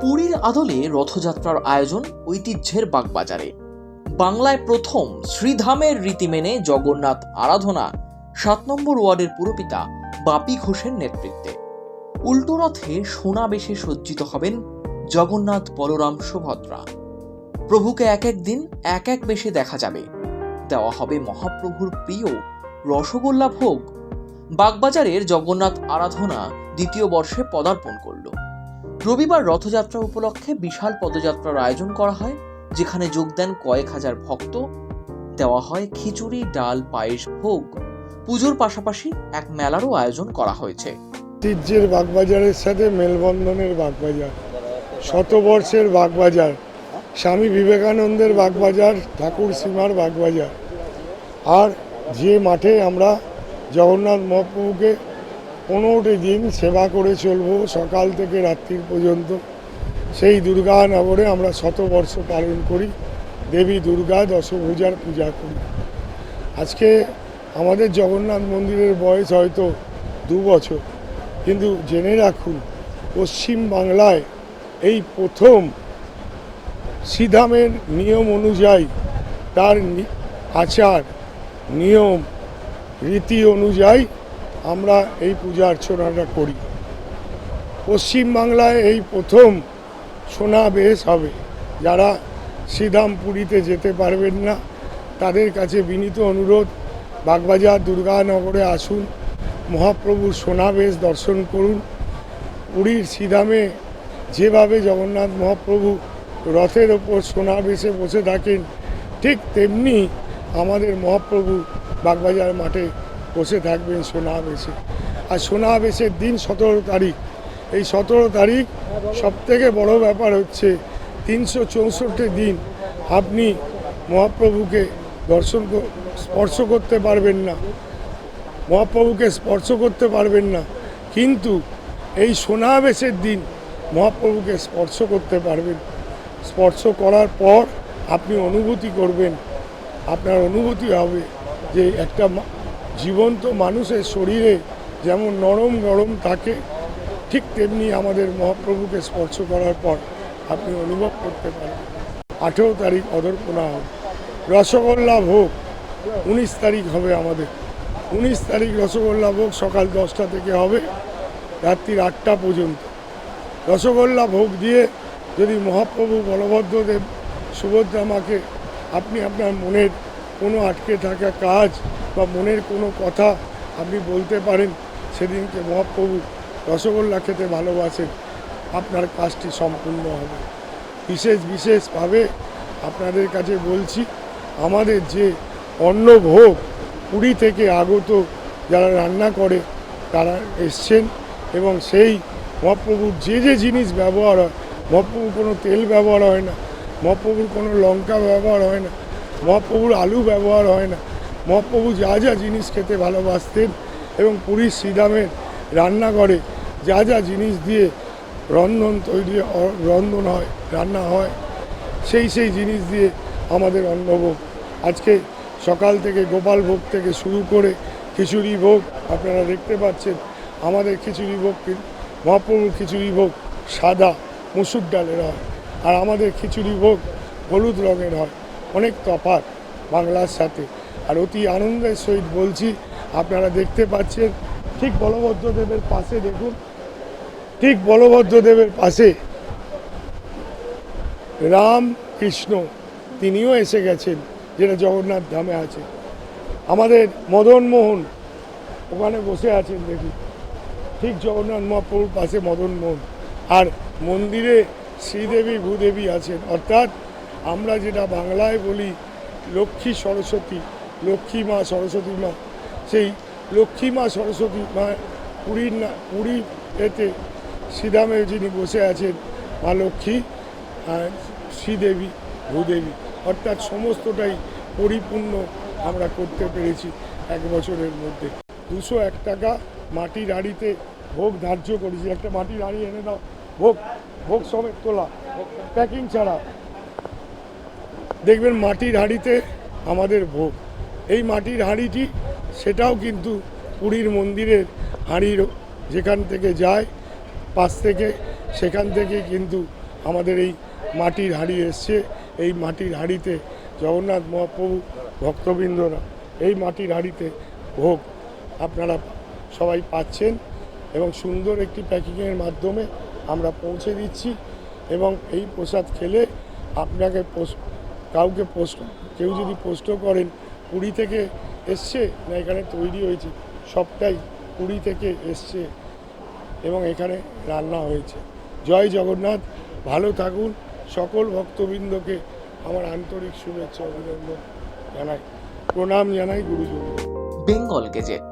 পুরীর আদলে রথযাত্রার আয়োজন ঐতিহ্যের বাগবাজারে। বাংলায় প্রথম শ্রীধামের রীতি মেনে জগন্নাথ আরাধনা, সাত নম্বর ওয়ার্ডের পুরপিতা বাপি ঘোষের নেতৃত্বে। উল্টো রথে সোনা বেশে সজ্জিত হবেন জগন্নাথ বলরাম সুভদ্রা। প্রভুকে এক এক দিন এক এক বেশে দেখা যাবে। দেওয়া হবে মহাপ্রভুর প্রিয় রসগোল্লা ভোগ। বাগবাজারের জগন্নাথ আরাধনা দ্বিতীয় বর্ষে পদার্পণ করল। রবিবার রথযাত্রা উপলক্ষে বিশাল পদযাত্রার আয়োজন করা হয়, যেখানে যোগ দেন কয়েক হাজার ভক্ত। দেওয়া হয় খিচুড়ি, ডাল, পায়েস, ভোগ। পুজোর পাশাপাশি এক মেলারও আয়োজন করা হয়েছে। ঐতিহ্যের বাগবাজারের সাথে মেলবন্ধনের বাগবাজার, শতবর্ষের বাগবাজার, স্বামী বিবেকানন্দের বাগবাজার, ঠাকুর সীমার বাগবাজার। আর যে মাঠে আমরা জগন্নাথ মহাপ্রভুকে পনেরোটি দিন সেবা করে চলবো, সকাল থেকে রাত্রি পর্যন্ত। সেই দুর্গানগরে আমরা শতবর্ষ পালন করি, দেবী দুর্গা দশভূজার পূজা করি। আজকে আমাদের জগন্নাথ মন্দিরের বয়স হয়তো দু বছর, কিন্তু জেনে রাখুন, পশ্চিম বাংলায় এই প্রথম শ্রীধামের নিয়ম অনুযায়ী তার আচার, নিয়ম, রীতি অনুযায়ী আমরা এই পূজা অর্চনাটা করি। পশ্চিমবাংলায় এই প্রথম সোনা বেশ হবে। যারা শ্রীধাম পুরীতে যেতে পারবেন না, তাদের কাছে বিনীত অনুরোধ, বাগবাজার দুর্গানগরে আসুন মহাপ্রভুর সোনাবেশ দর্শন করুন। পুরীর শ্রীধামে যেভাবে জগন্নাথ মহাপ্রভু রথের ওপর সোনাবেশে বসে থাকেন, ঠিক তেমনি আমাদের মহাপ্রভু বাগবাজার মাঠে বসে থাকবেন সোনাবেশে আর সোনাবেশের দিন সতেরো তারিখ। এই সতেরো তারিখ সবথেকে বড় ব্যাপার হচ্ছে, তিনশো চৌষট্টি দিন আপনি মহাপ্রভুকে দর্শন স্পর্শ করতে পারবেন না। মহাপ্রভুকে স্পর্শ করতে পারবেন না। কিন্তু এই সোনাবেশের দিন মহাপ্রভুকে স্পর্শ করতে পারবেন। স্পর্শ করার পর আপনি অনুভূতি করবেন। আপনার অনুভূতি হবে যে একটা জীবন্ত মানুষের শরীরে যেমন নরম গরম থাকে, ঠিক তেমনি আমাদের মহাপ্রভুকে স্পর্শ করার পর আপনি অনুভব করতে পারেন। আঠেরো তারিখ অদর্পণা হবে রসগোল্লা ভোগ, উনিশ তারিখ হবে আমাদের। উনিশ তারিখ রসগোল্লা ভোগ সকাল দশটা থেকে হবে, রাত্রির আটটা পর্যন্ত। রসগোল্লা ভোগ দিয়ে যদি মহাপ্রভু বলভদ্রদেব সুভদ্রা মাকে, আপনি আপনার মনের কোনো আটকে থাকা কাজ বা মনের কোনো কথা আপনি বলতে পারেন, সেদিনকে মহাপ্রভু রসগোল্লা খেতে ভালোবাসেন। আপনার কাজটি সম্পূর্ণ হবে। বিশেষ, বিশেষভাবে আপনাদের কাছে বলছি, আমাদের যে অন্নভোগ পুরী থেকে আগত যারা রান্না করে, তারা এসছেন এবং সেই মহাপ্রভুর যে যে জিনিস ব্যবহার হয়, মহাপ্রভুর কোনো তেল ব্যবহার হয় না, মহাপ্রভুর কোনো লঙ্কা ব্যবহার হয় না মহাপ্রভুর আলু ব্যবহার হয় না। মহাপ্রভু যা যা জিনিস খেতে ভালোবাসতেন এবং পুরীর শ্রীধামের রান্নাঘরে যা যা জিনিস দিয়ে রন্ধন তৈরি রন্ধন হয়, রান্না হয়, সেই সেই জিনিস দিয়ে আমাদের অন্নভোগ। আজকে সকাল থেকে গোপাল ভোগ থেকে শুরু করে খিচুড়ি ভোগ, আপনারা দেখতে পাচ্ছেন, আমাদের খিচুড়ি ভোগ মহাপ্রভুর খিচুড়ি ভোগ সাদা, মুসুর ডালের হয়। আর আমাদের খিচুড়ি ভোগ হলুদ রঙের হয়। অনেক তফাৎ বাংলার সাথে। আর অতি আনন্দের সহিত বলছি, আপনারা দেখতে পাচ্ছেন, ঠিক বলভদ্রদেবের পাশে দেখুন, ঠিক বলভদ্রদেবের পাশে রাম কৃষ্ণ তিনিও এসে গেছেন, যেটা জগন্নাথ ধামে আছে। আমাদের মদন মোহন ওখানে বসে আছেন দেখি ঠিক জগন্নাথ মহাপ্রভুর পাশে মদন মোহন। আর মন্দিরে শ্রীদেবী, ভূদেবী আছেন। অর্থাৎ আমরা যেটা বাংলায় বলি লক্ষ্মী সরস্বতী, লক্ষ্মী মা সরস্বতী মা। সেই লক্ষ্মী মা সরস্বতী মা পুরীর না, পুরী এতে শ্রীধামে যিনি বসে আছেন, মা লক্ষ্মী শ্রীদেবী, ভূদেবী, অর্থাৎ সমস্তটাই পরিপূর্ণ আমরা করতে পেরেছি এক বছরের মধ্যে। দুশো এক টাকা মাটির হাঁড়িতে ভোগ ধার্য করেছি। একটা মাটির হাঁড়ি এনে দাও, ভোগ ভোগ সমেত তোলা, প্যাকিং ছাড়া। দেখবেন মাটির হাঁড়িতে আমাদের ভোগ। এই মাটির হাঁড়িটি, সেটাও কিন্তু পুরীর মন্দিরের হাঁড়ির যেখান থেকে যায়, পাশ থেকে, সেখান থেকে কিন্তু আমাদের এই মাটির হাঁড়ি এসছে। এই মাটির হাঁড়িতে জগন্নাথ মহাপ্রভু ভক্তবৃন্দরা এই মাটির হাঁড়িতে ভোগ আপনারা সবাই পাচ্ছেন এবং সুন্দর একটি প্যাকিংয়ের মাধ্যমে আমরা পৌঁছে দিচ্ছি এবং এই প্রসাদ খেলে আপনাকে কাউকে পোস্ট কেউ যদি পোস্টও করেন পুরী থেকে এসছে, না এখানে তৈরি হয়েছে, সবটাই পুরী থেকে এসছে এবং এখানে রান্না হয়েছে। জয় জগন্নাথ, ভালো থাকুন। সকল ভক্তবৃন্দকে আমার আন্তরিক শুভেচ্ছা, অভিনন্দন জানাই, প্রণাম জানাই গুরুজন বেঙ্গল গেজেট